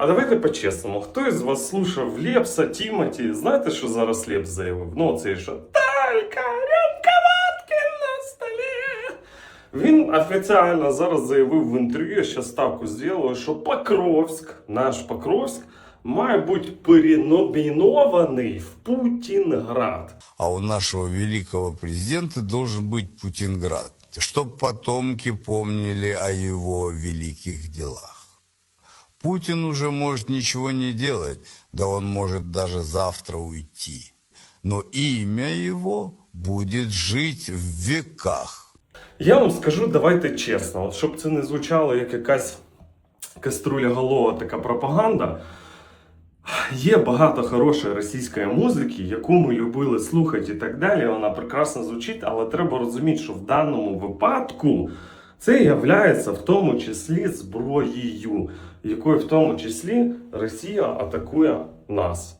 а давайте по-чесному. Хто із вас слушав Лепса, Тімоті? Знаєте, що зараз Лепс заявив? Ну, це що? Талька, рюмка водки на столі. Він офіціально зараз заявив в інтерв'ю, я ще ставку зробив, що Покровськ, наш Покровськ, має бути переномінований в Путінград. А у нашего великого президента должен быть Путинград, чтобы потомки помнили о его великих делах. Путин уже может ничего не делать, да он может даже завтра уйти. Но имя его будет жить в веках. Я вам скажу, давайте чесно, от щоб це не звучало як якась каструля голова така пропаганда. Є багато хорошої російської музики, яку ми любили слухати і так далі. Вона прекрасно звучить, але треба розуміти, що в даному випадку це являється в тому числі зброєю, якою в тому числі Росія атакує нас.